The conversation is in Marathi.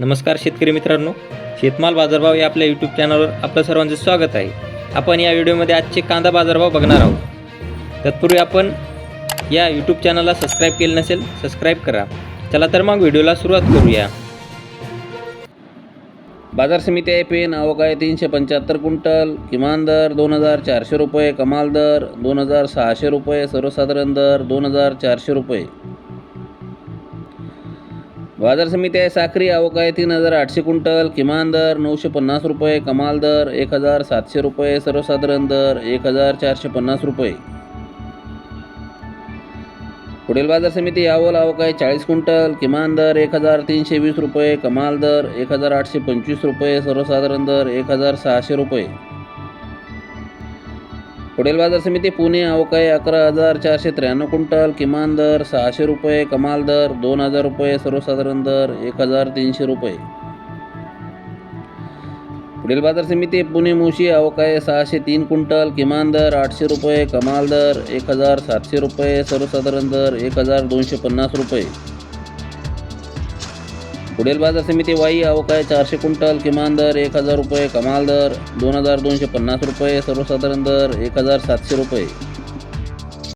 नमस्कार शेतकरी मित्रांनो शेतमाल बाजारभाव या आपल्या यूट्यूब चॅनलवर आपलं सर्वांचं स्वागत आहे. आपण या व्हिडिओमध्ये आजचे कांदा बाजारभाव बघणार आहोत. तत्पूर्वी आपण या यूट्यूब चॅनलला सबस्क्राईब केलं नसेल सबस्क्राईब करा. चला तर मग व्हिडिओला सुरुवात करूया. बाजार समिती आहे पेन आवक आहे तीनशे पंच्याहत्तर क्विंटल किमान दर दोन हजार चारशे रुपये कमाल दर दोन हजार सहाशे रुपये सर्वसाधारण दर दोन हजार चारशे रुपये. बाजार समिती आहे साखरी आवक आहे तीन हजार आठशे क्विंटल किमान दर नऊशे पन्नास रुपये कमाल दर एक हजार सातशे रुपये सर्वसाधारण दर एक हजार चारशे पन्नास रुपये. पुढील बाजार समिती यावल आवक आहे चाळीस क्विंटल किमान दर एक हजार तीनशे वीस रुपये कमाल दर एक हजार आठशे पंचवीस रुपये सर्वसाधारण दर एक हजार सहाशे रुपये. पुढील बाजार समिती पुणे अवकाळी अकरा हजार चारशे त्र्याण्णव क्विंटल किमान दर सहाशे रुपये कमाल दर दोन हजार रुपये सर्वसाधारण दर एक हजार तीनशे रुपये. पुढील बाजार समिती पुणे मुशी आवक सहाशे तीन क्विंटल किमान दर आठशे रुपये कमाल दर एक हजार सातशे रुपये सर्वसाधारण दर एक हजार दोनशे पन्नास रुपये. पुढील बाजार समिती वाई आवक आहे चारशे क्विंटल किमान दर एक हजार रुपये कमाल दर दोन हजार दोनशे पन्नास रुपये सर्वसाधारण दर एक हजार सातशे रुपये.